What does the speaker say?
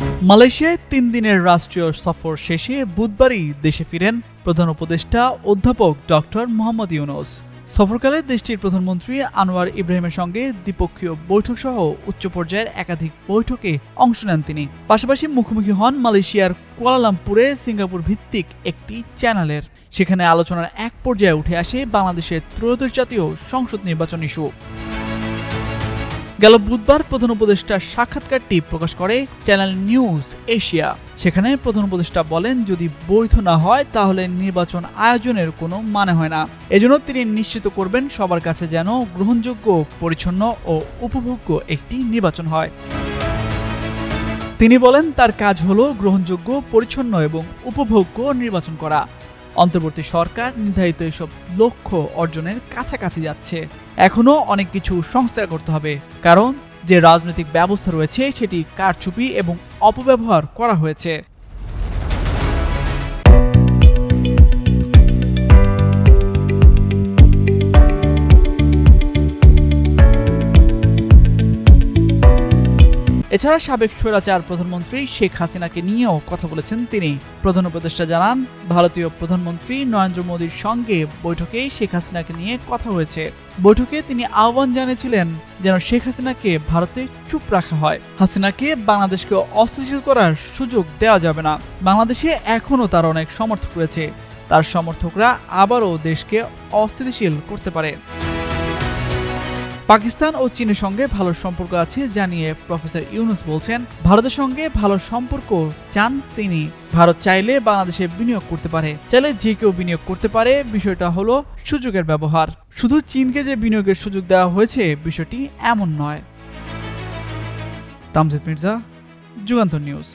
মালয়েশিয়ায় তিন দিনের রাষ্ট্রীয় সফর শেষে বুধবারই দেশে ফিরেন প্রধান উপদেষ্টা অধ্যাপক ডক্টর মোহাম্মদ ইউনুস। সফরকালে দেশটির প্রধানমন্ত্রী আনোয়ার ইব্রাহিমের সঙ্গে দ্বিপক্ষীয় বৈঠক সহ উচ্চ পর্যায়ের একাধিক বৈঠকে অংশ নেন তিনি। পাশাপাশি মুখোমুখি হন মালয়েশিয়ার কুয়ালালামপুরে সিঙ্গাপুর ভিত্তিক একটি চ্যানেলের। সেখানে আলোচনার এক পর্যায়ে উঠে আসে বাংলাদেশের ত্রয়োদশ জাতীয় সংসদ নির্বাচন ইস্যু। গেল বুধবার প্রধান উপদেষ্টার সাক্ষাৎকারটি প্রকাশ করে চ্যানেল নিউজ এশিয়া। সেখানে প্রধান উপদেষ্টা বলেন, যদি বৈধ না হয়, তাহলে নির্বাচন আয়োজনের কোনো মানে হয় না। এজন্য তিনি নিশ্চিত করবেন সবার কাছে যেন গ্রহণযোগ্য, পরিচ্ছন্ন ও উপভোগ্য একটি নির্বাচন হয়। তিনি বলেন, তার কাজ হলো গ্রহণযোগ্য, পরিচ্ছন্ন এবং উপভোগ্য নির্বাচন করা। অন্তর্বর্তী সরকার নির্ধারিত এসব লক্ষ্য অর্জনের কাছাকাছি যাচ্ছে। এখনও অনেক কিছু সংস্কার করতে হবে। কারণ যে রাজনৈতিক ব্যবস্থা রয়েছে, সেটি কারচুপি এবং অপব্যবহার করা হয়েছে। এছাড়া সাবেক স্বৈরাচার প্রধানমন্ত্রী শেখ হাসিনাকে নিয়েও কথা বলেছেন তিনি। প্রধান উপদেষ্টা জানান, ভারতীয় প্রধানমন্ত্রী নরেন্দ্র মোদীর সঙ্গে বৈঠকে শেখ হাসিনাকে নিয়ে কথা হয়েছে। বৈঠকে তিনি আহ্বান জানিয়েছিলেন যেন শেখ হাসিনাকে ভারতে চুপ রাখা হয়। হাসিনাকে বাংলাদেশকে অস্থিতিশীল করার সুযোগ দেওয়া যাবে না। বাংলাদেশে এখনও তার অনেক সমর্থক রয়েছে। তার সমর্থকরা আবারও দেশকে অস্থিতিশীল করতে পারে। পাকিস্তান ও চীনের সঙ্গে ভালো সম্পর্ক আছে জানিয়ে প্রফেসর ইউনুস বলছেন, ভারতের সঙ্গে ভালো সম্পর্ক চান তিনি। ভারত চাইলে বাংলাদেশে বিনিয়োগ করতে পারে। চাইলে যে কেউ বিনিয়োগ করতে পারে, বিষয়টা হলো সুযোগের ব্যবহার। শুধু চীনকে যে বিনিয়োগের সুযোগ দেওয়া হয়েছে, বিষয়টি এমন নয়। তামজিদ মির্জা, যুগান্তর নিউজ।